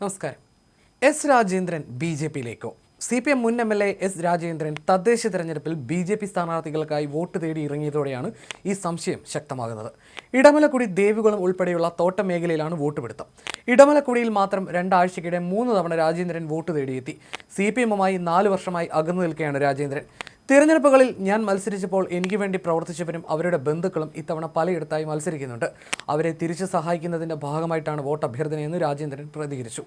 നമസ്കാരം. S Rajendran B J പിയിലേക്കോ. C P M മുൻ M L A S Rajendran തദ്ദേശ തെരഞ്ഞെടുപ്പിൽ ബി ജെ പി സ്ഥാനാർത്ഥികൾക്കായി വോട്ട് തേടി ഇറങ്ങിയതോടെയാണ് ഈ സംശയം ശക്തമാകുന്നത്. ഇടമലക്കുടി ദേവികുളം ഉൾപ്പെടെയുള്ള തോട്ട മേഖലയിലാണ് വോട്ട് പിടുത്തം. ഇടമലക്കുടിയിൽ മാത്രം രണ്ടാഴ്ചക്കിടെ മൂന്ന് തവണ രാജേന്ദ്രൻ വോട്ട് തേടിയെത്തി. സി പി എമ്മുമായി നാല് വർഷമായി അകന്നു നിൽക്കുകയാണ് രാജേന്ദ്രൻ. തിരഞ്ഞെടുപ്പുകളിൽ ഞാൻ മത്സരിച്ചപ്പോൾ എനിക്ക് വേണ്ടി പ്രവർത്തിച്ചവരും അവരുടെ ബന്ധുക്കളും ഇത്തവണ പലയിടത്തായി മത്സരിക്കുന്നുണ്ട്. അവരെ തിരിച്ചു സഹായിക്കുന്നതിന്റെ ഭാഗമായിട്ടാണ് വോട്ട് അഭ്യർത്ഥനയെന്ന് രാജേന്ദ്രൻ പ്രതികരിച്ചു.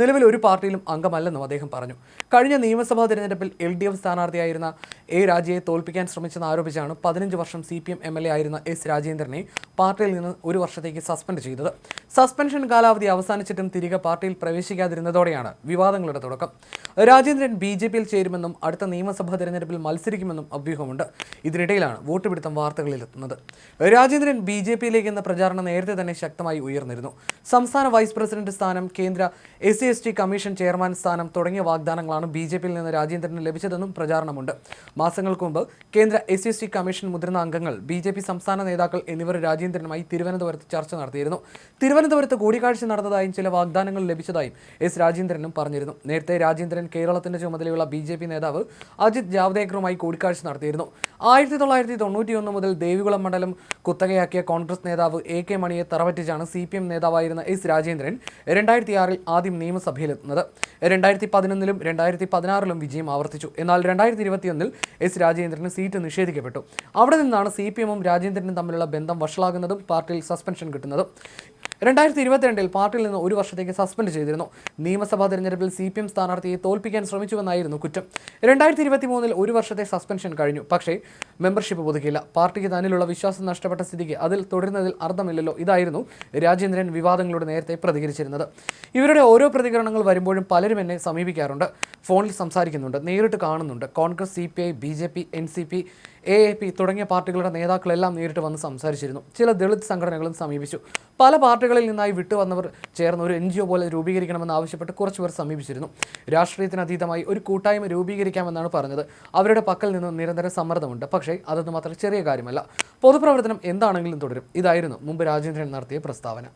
നിലവിൽ ഒരു പാർട്ടിയിലും അംഗമല്ലെന്നും അദ്ദേഹം പറഞ്ഞു. കഴിഞ്ഞ നിയമസഭാ തിരഞ്ഞെടുപ്പിൽ എൽ ഡി എഫ് സ്ഥാനാർത്ഥിയായിരുന്ന എ രാജയെ തോൽപ്പിക്കാൻ ശ്രമിച്ചെന്ന് ആരോപിച്ചാണ് പതിനഞ്ച് വർഷം C P M M L A ആയിരുന്ന എസ് രാജേന്ദ്രനെ പാർട്ടിയിൽ നിന്ന് ഒരു വർഷത്തേക്ക് സസ്പെൻഡ് ചെയ്തത്. സസ്പെൻഷൻ കാലാവധി അവസാനിച്ചിട്ടും തിരികെ പാർട്ടിയിൽ പ്രവേശിക്കാതിരുന്നതോടെയാണ് വിവാദങ്ങളുടെ തുടക്കം. രാജേന്ദ്രൻ ബി ജെ പിയിൽ ചേരുമെന്നും അടുത്ത നിയമസഭാ തെരഞ്ഞെടുപ്പിൽ മത്സരിക്കുമെന്നും അഭ്യൂഹമുണ്ട്. ഇതിനിടയിലാണ് വോട്ട് പിടുത്തം വാർത്തകളിലെത്തുന്നത്. രാജേന്ദ്രൻ ബി ജെ പിയിലേക്ക് എന്ന പ്രചാരണം നേരത്തെ തന്നെ ശക്തമായി ഉയർന്നിരുന്നു. സംസ്ഥാന വൈസ് പ്രസിഡന്റ് സ്ഥാനം കേന്ദ്ര S C S T commission chairman സ്ഥാനം തുടങ്ങിയ വാഗ്ദാനങ്ങളാണ് ബി ജെ പിയിൽ നിന്ന് രാജേന്ദ്രന് ലഭിച്ചതെന്നും പ്രചാരണമുണ്ട്. മാസങ്ങൾക്ക് മുമ്പ് കേന്ദ്ര S C S T commission മുതിർന്ന അംഗങ്ങൾ ബി ജെ പി സംസ്ഥാന നേതാക്കൾ എന്നിവർ രാജേന്ദ്രനുമായി തിരുവനന്തപുരത്ത് ചർച്ച നടത്തിയിരുന്നു. തിരുവനന്തപുരത്ത് കൂടിക്കാഴ്ച നടന്നതായും ചില വാഗ്ദാനങ്ങൾ ലഭിച്ചതായും എസ് രാജേന്ദ്രനും പറഞ്ഞിരുന്നു. നേരത്തെ രാജേന്ദ്രൻ കേരളത്തിന്റെ ചുമതലയുള്ള ബി നേതാവ് അജിത് ജാവ്ദേക്കറുമായി കൂടിക്കാഴ്ച നടത്തിയിരുന്നു. ആയിരത്തി തൊള്ളായിരത്തി തൊണ്ണൂറ്റിയൊന്ന് മുതൽ ദേവികുളം മണ്ഡലം കുത്തകയാക്കിയ കോൺഗ്രസ് നേതാവ് എ കെ മണിയെ തറവറ്റിച്ചാണ് സി പി എം നേതാവായിരുന്ന എസ് രാജേന്ദ്രൻ രണ്ടായിരത്തി ആറിൽ ആദ്യം നിയമസഭയിലെത്തുന്നത്. രണ്ടായിരത്തി പതിനൊന്നിലും രണ്ടായിരത്തി പതിനാറിലും വിജയം ആവർത്തിച്ചു. എന്നാൽ രണ്ടായിരത്തി ഇരുപത്തിയൊന്നിൽ എസ് രാജേന്ദ്രന് സീറ്റ് നിഷേധിക്കപ്പെട്ടു. അവിടെ നിന്നാണ് സി പി എമ്മും രാജേന്ദ്രനും തമ്മിലുള്ള ബന്ധം വഷളാകുന്നതും പാർട്ടിയിൽ സസ്പെൻഷൻ കിട്ടുന്നതും. രണ്ടായിരത്തി ഇരുപത്തിരണ്ടിൽ പാർട്ടിയിൽ നിന്ന് ഒരു വർഷത്തേക്ക് സസ്പെൻഡ് ചെയ്തിരുന്നു. നിയമസഭാ തെരഞ്ഞെടുപ്പിൽ സി പി എം സ്ഥാനാർത്ഥിയെ തോൽപ്പിക്കാൻ ശ്രമിച്ചുവെന്നായിരുന്നു കുറ്റം. രണ്ടായിരത്തി ഇരുപത്തി മൂന്നിൽ ഒരു വർഷത്തെ സസ്പെൻഷൻ കഴിഞ്ഞു. പക്ഷേ മെമ്പർഷിപ്പ് പുതുക്കിയില്ല. പാർട്ടിക്ക് തന്നിലുള്ള വിശ്വാസം നഷ്ടപ്പെട്ട സ്ഥിതിക്ക് അതിൽ തുടരുന്നതിൽ അർത്ഥമില്ലല്ലോ. ഇതായിരുന്നു രാജേന്ദ്രൻ വിവാദങ്ങളോട് നേരത്തെ പ്രതികരിച്ചിരുന്നത്. ഇവരുടെ ഓരോ പ്രതികരണങ്ങൾ വരുമ്പോഴും പലരും എന്നെ സമീപിക്കാറുണ്ട്. ഫോണിൽ സംസാരിക്കുന്നുണ്ട്. നേരിട്ട് കാണുന്നുണ്ട്. Congress C P I B J P N C P A A P തുടങ്ങിയ പാർട്ടികളുടെ നേതാക്കളെല്ലാം നേരിട്ട് വന്ന് സംസാരിച്ചിരുന്നു. ചില ദളിത് സംഘടനകളും സമീപിച്ചു. പല പാർട്ടികളിൽ നിന്നായി വിട്ടുവന്നവർ ചേർന്ന് ഒരു എൻ ജി ഒ പോലെ രൂപീകരിക്കണമെന്ന് ആവശ്യപ്പെട്ട് കുറച്ചുപേർ സമീപിച്ചിരുന്നു. രാഷ്ട്രീയത്തിനതീതമായി ഒരു കൂട്ടായ്മ രൂപീകരിക്കാമെന്നാണ് പറഞ്ഞത്. അവരുടെ പക്കൽ നിന്ന് നിരന്തര സമ്മർദ്ദമുണ്ട്. പക്ഷേ അതൊന്നും അത്ര ചെറിയ കാര്യമല്ല. പൊതുപ്രവർത്തനം എന്താണെങ്കിലും തുടരും. ഇതായിരുന്നു മുമ്പ് രാജേന്ദ്രൻ നടത്തിയ പ്രസ്താവന.